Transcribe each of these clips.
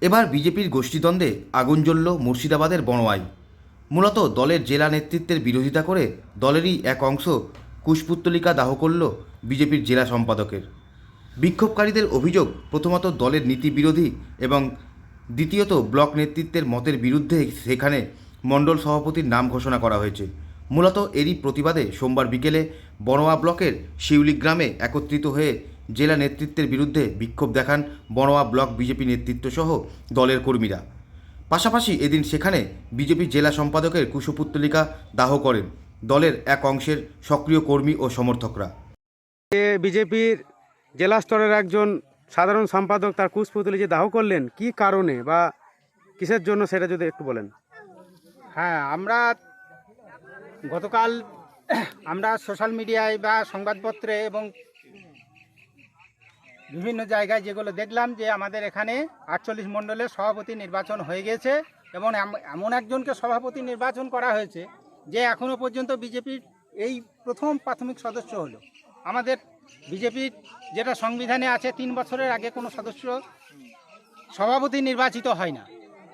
এবার বিজেপির গোষ্ঠীদ্বন্দ্বে আগুন জ্বলল মুর্শিদাবাদের বড়োয়ায় মূলত দলের জেলা নেতৃত্বের বিরোধিতা করে দলেরই এক অংশ কুশপুত্তলিকা দাহ করল বিজেপির জেলা সম্পাদকের। বিক্ষোভকারীদের অভিযোগ, প্রথমত দলের নীতি বিরোধী এবং দ্বিতীয়ত ব্লক নেতৃত্বের মতের বিরুদ্ধে সেখানে মণ্ডল সভাপতির নাম ঘোষণা করা হয়েছে। মূলত এরই প্রতিবাদে সোমবার বিকেলে বড়োয়া ব্লকের শিউলি গ্রামে একত্রিত হয়ে জেলা নেতৃত্বের বিরুদ্ধে বিক্ষোভ দেখান বড়োয়া ব্লক বিজেপি নেতৃত্বসহ দলের কর্মীরা। পাশাপাশি এদিন সেখানে বিজেপি জেলা সম্পাদকের কুশপুত্তলিকা দাহ করেন দলের এক অংশের সক্রিয় কর্মী ও সমর্থকরা। বিজেপির জেলা স্তরের একজন সাধারণ সম্পাদক তার কুশপুতলি যে দাহ করলেন কি কারণে বা কিসের জন্য সেটা যদি একটু বলেন। হ্যাঁ আমরা গতকাল আমরা সোশ্যাল মিডিয়ায় বা সংবাদপত্রে এবং বিভিন্ন জায়গায় যেগুলো দেখলাম যে আমাদের এখানে আটচল্লিশ মণ্ডলের সভাপতি নির্বাচন হয়ে গেছে এবং এমন একজনকে সভাপতি নির্বাচন করা হয়েছে যে এখনও পর্যন্ত বিজেপির এই প্রথম প্রাথমিক সদস্য হলো। আমাদের বিজেপির যেটা সংবিধানে আছে, তিন বছরের আগে কোনো সদস্য সভাপতি নির্বাচিত হয় না।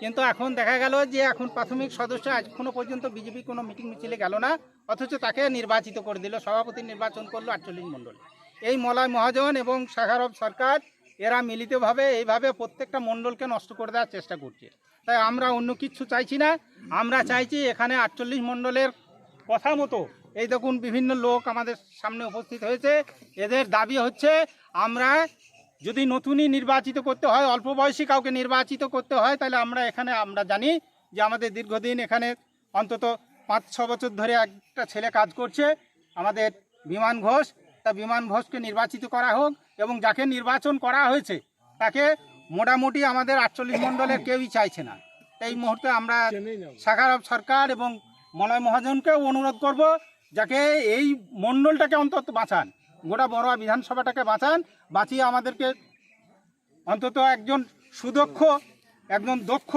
কিন্তু এখন দেখা গেল যে এখন প্রাথমিক সদস্য এখনও পর্যন্ত বিজেপি কোনো মিটিং মিছিলে গেল না, অথচ তাকে নির্বাচিত করে দিল, সভাপতি নির্বাচন করল আটচল্লিশ মণ্ডল। এই মলয় মহাজন এবং শাখারব সরকার, এরা মিলিতভাবে এইভাবে প্রত্যেকটা মণ্ডলকে নষ্ট করে দেওয়ার চেষ্টা করছে। তাই আমরা অন্য কিছু চাইছি না। আমরা চাইছি এখানে আটচল্লিশ মণ্ডলের কথা মতো, এই দেখুন বিভিন্ন লোক আমাদের সামনে উপস্থিত হয়েছে। এদের দাবি হচ্ছে, আমরা যদি নতুনই নির্বাচিত করতে হয়, অল্প বয়সী কাউকে নির্বাচিত করতে হয়, তাহলে আমরা এখানে, আমরা জানি যে আমাদের দীর্ঘদিন এখানে অন্তত পাঁচ ছ বছর ধরে একটা ছেলে কাজ করছে। আমাদের বিমান ঘোষ তা বিমান ঘোষকে নির্বাচিত করা হোক এবং যাকে নির্বাচন করা হয়েছে তাকে মোটামুটি আমাদের আটচল্লিশ মণ্ডলের কেউই চাইছে না। এই মুহূর্তে আমরা সাকারব সরকার এবং মলয় মহাজনকেও অনুরোধ করব যাকে এই মণ্ডলটাকে অন্তত বাঁচান গোটা বড়োয়া বিধানসভাটাকে বাঁচান বাঁচিয়ে আমাদেরকে অন্তত একজন সুদক্ষ একজন দক্ষ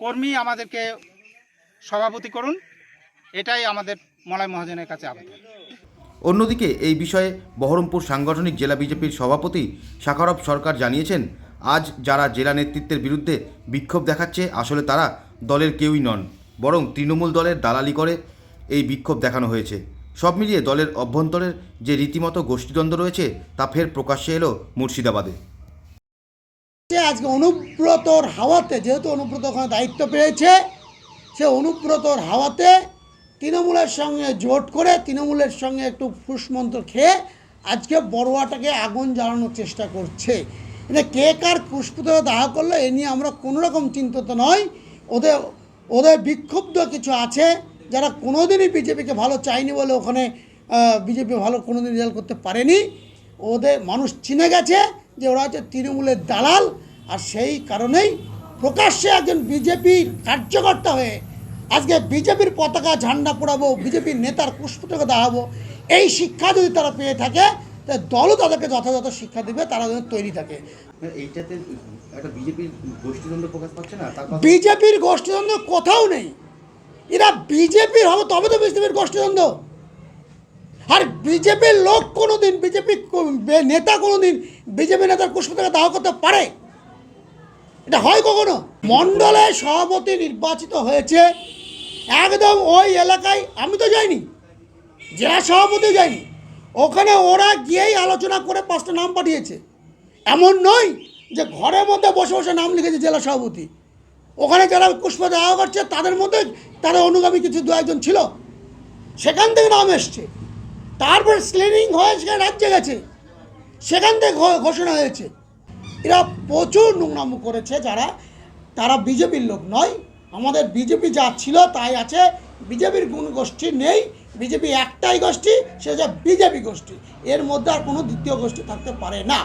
কর্মী আমাদেরকে সভাপতি করুন। এটাই আমাদের মলয় মহাজনের কাছে আবেদন। অন্যদিকে এই বিষয়ে বহরমপুর সাংগঠনিক জেলা বিজেপির সভাপতি শাখারব সরকার জানিয়েছেন, আজ যারা জেলা নেতৃত্বের বিরুদ্ধে বিক্ষোভ দেখাচ্ছে, আসলে তারা দলের কেউই নন, বরং তৃণমূল দলের দালালি করে এই বিক্ষোভ দেখানো হয়েছে। সব মিলিয়ে দলের অভ্যন্তরের যে রীতিমতো গোষ্ঠীদ্বন্দ্ব রয়েছে, তা ফের প্রকাশ্যে এলো মুর্শিদাবাদে। আজকে অনুব্রতর হাওয়াতে, যেহেতু অনুব্রত ওখানে দায়িত্ব পেয়েছে, সে অনুব্রতর হাওয়াতে তৃণমূলের সঙ্গে জোট করে তৃণমূলের সঙ্গে একটু ফুসমন্ত্র খেয়ে আজকে বড়োয়াটাকে আগুন জ্বালানোর চেষ্টা করছে। এটা কে কার পুষ্পিত দাহ করল এ নিয়ে আমরা কোনো রকম চিন্তিত নয় ওদের ওদের বিক্ষুব্ধ কিছু আছে যারা কোনোদিনই বিজেপিকে ভালো চায়নি বলে ওখানে বিজেপি ভালো কোনোদিন রেজাল্ট করতে পারেনি। ওদের মানুষ চিনে গেছে যে ওরা হচ্ছে তৃণমূলের দালাল। আর সেই কারণেই প্রকাশ্যে একজন বিজেপির কার্যকর্তা হয়ে আজকে বিজেপির পতাকা ঝান্ডা পোড়াবো বিজেপির নেতার পুষ্পটাকে দাঁড়াবো এই শিক্ষা যদি তারা পেয়ে থাকে তাহলে দলও তাদেরকে যথাযথ শিক্ষা দেবে তারা যেন তৈরি থাকে। এইটাতে একটা বিজেপির গোষ্ঠীদ্বন্দ্ব প্রকাশ পাচ্ছে না বিজেপির গোষ্ঠীদ্বন্দ্ব কোথাও নেই। এরা বিজেপির হবে তবে তো বিজেপির গোষ্ঠীদ্বন্দ্ব। আর বিজেপির লোক কোনোদিন বিজেপি নেতা কোনোদিন বিজেপি নেতার পুষ্পতাকে দাহ করতে পারে? এটা হয় কখনো? মণ্ডলে সভাপতি নির্বাচিত হয়েছে একদম ওই এলাকায়, আমি তো যাইনি, জেলা সভাপতি যায়নি ওখানে ওরা গিয়েই আলোচনা করে পাঁচটা নাম পাঠিয়েছে। এমন নয় যে ঘরের মধ্যে বসে বসে নাম লিখেছে জেলা সভাপতি। ওখানে যারা পুষ্প দেওয়া করছে, তাদের মধ্যে তাদের অনুগামী কিছু দু একজন ছিল। সেখান থেকে নাম এসছে। তারপর স্লেনিং হয়ে সেখানে রাজ্যে গেছে। সেখান থেকে ঘোষণা হয়েছে। এরা প্রচুর নোংরামো করেছে যারা, তারা বিজেপির লোক নয় আমাদের বিজেপি যা ছিল তাই আছে। বিজেপির কোনো গোষ্ঠী নেই। বিজেপি একটাই গোষ্ঠী সে হচ্ছে বিজেপি গোষ্ঠী। এর মধ্যে আর কোনো দ্বিতীয় গোষ্ঠী থাকতে পারে না।